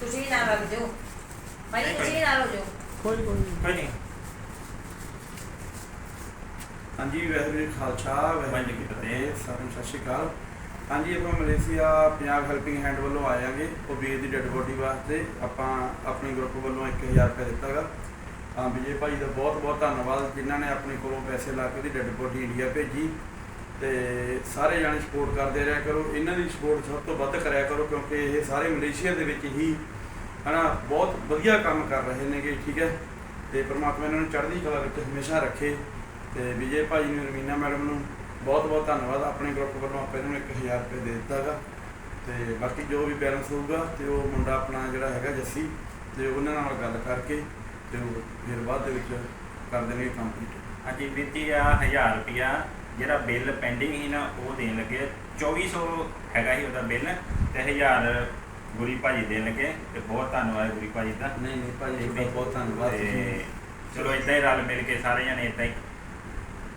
ਤੁਸੀਂ ਵੀ ਨਾਲ ਰੱਖ ਦਿਓ। ਭਾਈ ਨਹੀਂ, ਤੁਸੀਂ ਵੀ ਨਾਲ ਹੋ ਜਾਓ। ਕੋਈ ਕੋਈ। ਕੋਈ ਨਹੀਂ ਹਾਂਜੀ ਵਾਹਿਗੁਰੂ ਜੀ ਕਾ ਖਾਲਸਾ ਵਾਹਿਗੁਰੂ ਜੀ ਕੀ ਫਤਿਹ ਸਾਰਿਆਂ ਨੂੰ ਸਤਿ ਸ਼੍ਰੀ ਅਕਾਲ। ਹਾਂਜੀ ਆਪਾਂ ਮਲੇਸੀਆ ਪੰਜਾਬ ਹੈਲਪਿੰਗ ਹੈਂਡ ਵੱਲੋਂ ਆਏ ਆਂਗੇ ਉਹ ਵੀਰ ਦੀ ਡੈੱਡ ਬੋਡੀ ਵਾਸਤੇ ਆਪਾਂ ਆਪਣੇ ਗਰੁੱਪ ਵੱਲੋਂ 1000 ਰੁਪਏ ਦਿੱਤਾਗਾ ਹਾਂ ਵਿਜੇ ਭਾਈ ਦਾ ਬਹੁਤ ਬਹੁਤ ਧੰਨਵਾਦ ਜਿਨ੍ਹਾਂ ਨੇ ਆਪਣੇ ਕੋਲੋਂ ਪੈਸੇ ਲਾ ਕੇ ਉਹਦੀ ਡੈੱਡ ਬੋਡੀ ਇੰਡੀਆ ਭੇਜੀ। ਤੇ ਸਾਰੇ ਜਾਣੇ ਸਪੋਰਟ ਕਰਦੇ ਰਿਹਾ ਕਰੋ। ਇਹਨਾਂ ਦੀ ਸਪੋਰਟ ਸਭ ਤੋਂ ਵੱਧ ਕਰਿਆ ਕਰੋ ਕਿਉਂਕਿ ਇਹ ਸਾਰੇ ਮਲੇਸ਼ੀਆ ਦੇ ਵਿੱਚ ਹੀ ਹਨਾ, ਬਹੁਤ ਵਧੀਆ ਕੰਮ ਕਰ ਰਹੇ ਨੇਗੇ, ਠੀਕ ਹੈ। ਤੇ ਪ੍ਰਮਾਤਮਾ ਇਹਨਾਂ ਨੂੰ ਚੜ੍ਹਦੀ ਕਲਾ ਵਿੱਚ ਹਮੇਸ਼ਾ ਰੱਖੇ ਤੇ ਵਿਜੇ ਭਾਈ ਨੂੰ ਰਮੀਨਾ ਮੈਡਮ ਨੂੰ ਬਹੁਤ ਬਹੁਤ ਧੰਨਵਾਦ। ਆਪਣੇ ਗਰੁੱਪ ਵੱਲੋਂ ਆਪਾਂ ਇਹਨਾਂ ਨੂੰ 1000 ਰੁਪਏ ਦੇ ਦਿੱਤਾਗਾ ਤੇ ਬਾਕੀ ਜੋ ਵੀ ਬੈਲੈਂਸ ਹੋਊਗਾ ਤੇ ਉਹ ਮੁੰਡਾ ਆਪਣਾ ਜਿਹੜਾ ਹੈਗਾ ਜੱਸੀ ਤੇ ਉਹਨਾਂ ਨਾਲ ਗੱਲ ਕਰਕੇ ਤੇ ਉਹ ਫਿਰ ਬਾਅਦ ਦੇ ਵਿੱਚ ਕਰ ਦੇਣਗੇ ਕੰਪਲੀਟ ਹਾਂਜੀ, ਬੀਤੀ ਆ 1000 ਰੁਪਿਆ ਜਿਹੜਾ ਬਿੱਲ ਪੈਂਡਿੰਗ ਸੀ ਨਾ ਉਹ ਦੇਣ ਲੱਗੇ। 2400 ਹੈਗਾ ਸੀ ਉਹਦਾ ਬਿੱਲ ਤੇ 1000 ਗੁਰੀ ਭਾਜੀ ਦੇਣ ਲੱਗੇ ਤੇ ਬਹੁਤ ਧੰਨਵਾਦ ਗੁਰੀ ਭਾਜੀ ਦਾ। ਨਹੀਂ ਨਹੀਂ ਭਾਜੀ ਤੁਹਾਡਾ ਬਹੁਤ ਧੰਨਵਾਦ ਤੇ ਚਲੋ ਇਦਾਂ ਹੀ ਰਲ ਮਿਲ ਕੇ ਸਾਰੇ ਜਣੇ ਇਦਾਂ ਹੀ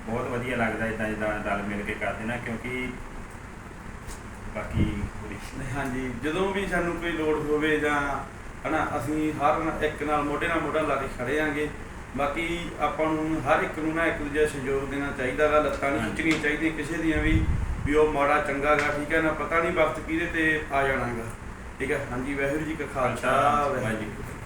ਬਹੁਤ ਵਧੀਆ ਲੱਗਦਾ ਇਦਾਂ ਇਦਾਂ ਰਲ ਮਿਲ ਕੇ ਕਰਦੇ ਨਾ ਕਿਉਂਕਿ ਬਾਕੀ ਨਹੀਂ, ਹਾਂਜੀ ਜਦੋਂ ਵੀ ਸਾਨੂੰ ਕੋਈ ਲੋੜ ਹੋਵੇ ਜਾਂ ਹਨਾ ਅਸੀਂ ਹਰ ਇੱਕ ਨਾਲ ਮੋਢੇ ਨਾਲ ਮੋਢਾ ਲਾ ਕੇ ਖੜੇ ਆਂਗੇ। ਬਾਕੀ ਆਪਾਂ ਨੂੰ ਹਰ ਇੱਕ ਨੂੰ ਨਾ ਇੱਕ ਦੂਜੇ ਦਾ ਸਹਿਯੋਗ ਦੇਣਾ ਚਾਹੀਦਾ ਗਾ ਲੱਤਾਂ ਨਹੀਂ। ਖਿੱਚਣੀਆਂ ਚਾਹੀਦੀਆਂ ਕਿਸੇ ਦੀਆਂ ਵੀ ਵੀ ਉਹ ਮਾੜਾ ਚੰਗਾ ਗਾ ਠੀਕ ਹੈ ਨਾ ਪਤਾ ਨਹੀਂ ਵਕਤ ਕਿਹਦੇ ਤੇ ਆ ਜਾਣਾਗਾ ਠੀਕ ਹੈ ਹਾਂਜੀ ਵਾਹਿਗੁਰੂ ਜੀ ਕਾ ਖਾਲਸਾ ਵਾਹਿਗੁਰੂ ਜੀ।